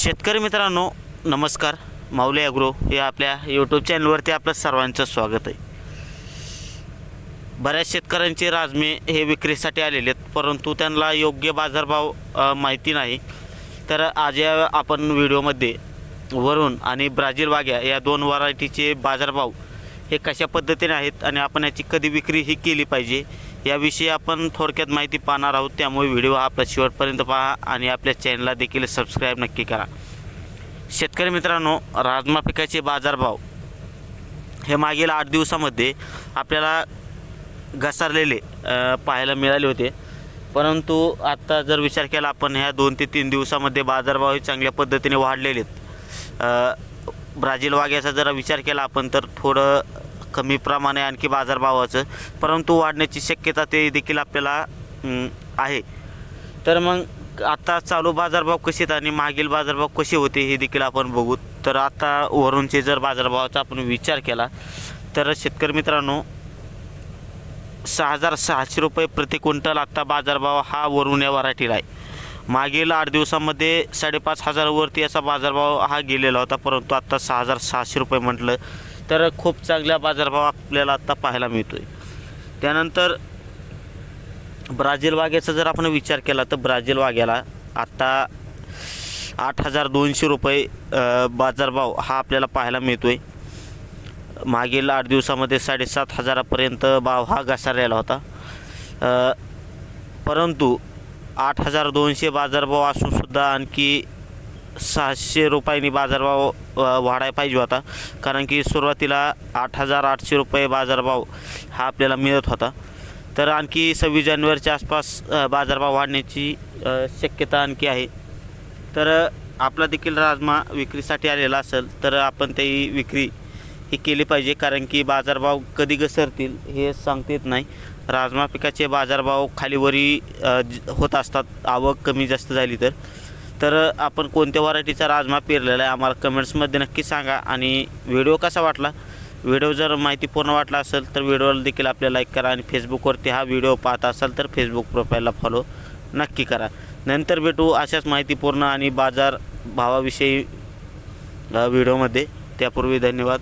शेतकरी मित्रांनो नमस्कार. माऊली अॅग्रो या आपल्या यूट्यूब चॅनलवरती आपलं सर्वांचं स्वागत आहे. बऱ्याच शेतकऱ्यांचे राजमे हे विक्रीसाठी आलेले आहेत परंतु त्यांना योग्य बाजारभाव माहिती नाही. तर आज या आपण व्हिडिओमध्ये वरून आणि ब्राझील वाघ्या या दोन व्हरायटीचे बाजारभाव हे कशा पद्धतीने आहेत आणि आपण याची कधी विक्री ही केली पाहिजे याविषयी आपण थोडक्यात माहिती पाहणार आहोत. त्यामुळे व्हिडिओ हा आपला शेवटपर्यंत पहा आणि आपल्या चॅनलला देखील सबस्क्राईब नक्की करा. शेतकरी मित्रांनो राजमा पिकाचे बाजारभाव हे मागील आठ दिवसामध्ये आपल्याला घसरलेले पाहायला मिळाले होते. परंतु आत्ता जर विचार केला आपण ह्या दोन ते तीन दिवसामध्ये बाजारभाव हे चांगल्या पद्धतीने वाढलेले आहेत ब्राझील वाग्याचा जरा विचार केला आपण तर थोडं कमी प्रमाणे आणखी बाजारभावाचं परंतु वाढण्याची शक्यता ते देखील आपल्याला आहे. तर मग आता चालू बाजारभाव कसे आहेत आणि मागील बाजारभाव कसे होते हे देखील आपण बघू. तर आता वरूनचे जर बाजारभावाचा आपण विचार केला तर शेतकरी मित्रांनो सहा हजार सहाशे रुपये प्रति क्विंटल आत्ता बाजारभाव हा वरून या व्हरायटीला आहे. मागील आठ दिवसामध्ये साडेपाच हजारावरती याचा बाजारभाव हा गेलेला होता परंतु आत्ता सहा हजार सहाशे रुपये म्हटलं तर खूप चांगला बाजारभाव आपल्याला आत्ता पाहायला मिळतो आहे त्यानंतर ब्राझील वाघ्याचा जर आपण विचार केला तर ब्राझील वाघ्याला आत्ता आठ हजार दोनशे रुपये बाजारभाव हा आपल्याला पाहायला मिळतो आहे मागील आठ दिवसामध्ये साडेसात हजारापर्यंत भाव हा घसरलेला होता. परंतु आठ हजार दोनशे बाजारभाव असूनसुद्धा आणखी सहाशे रुपयांनी बाजारभाव वाढायला पाहिजे होता. कारण की सुरुवातीला आठ हजार आठशे रुपये बाजारभाव हा आपल्याला मिळत होता. तर आणखी सव्वीस जानेवारीच्या आसपास बाजारभाव वाढण्याची शक्यता आणखी आहे. तर आपला देखील राजमा विक्रीसाठी आलेला असेल तर आपण तेही विक्री हे केली पाहिजे कारण की बाजारभाव कधी घसरतील हे सांगता येत नाही. राजमा पिकाचे बाजारभाव खालीवरी होत असतात. आवक कमी जास्त झाली तर. तर आपण कोणत्या व्हरायटीचा राजमा पेरलेला आहे आम्हाला कमेंट्समध्ये नक्की सांगा. आणि व्हिडिओ कसा वाटला? व्हिडिओ जर माहितीपूर्ण वाटला असेल तर व्हिडिओला देखील आपल्या लाईक करा आणि फेसबुकवरती हा व्हिडिओ पाहत असाल तर फेसबुक प्रोफाईलला फॉलो नक्की करा. नंतर भेटू अशाच माहितीपूर्ण आणि बाजार भावाविषयी व्हिडिओमध्ये. त्यापूर्वी धन्यवाद.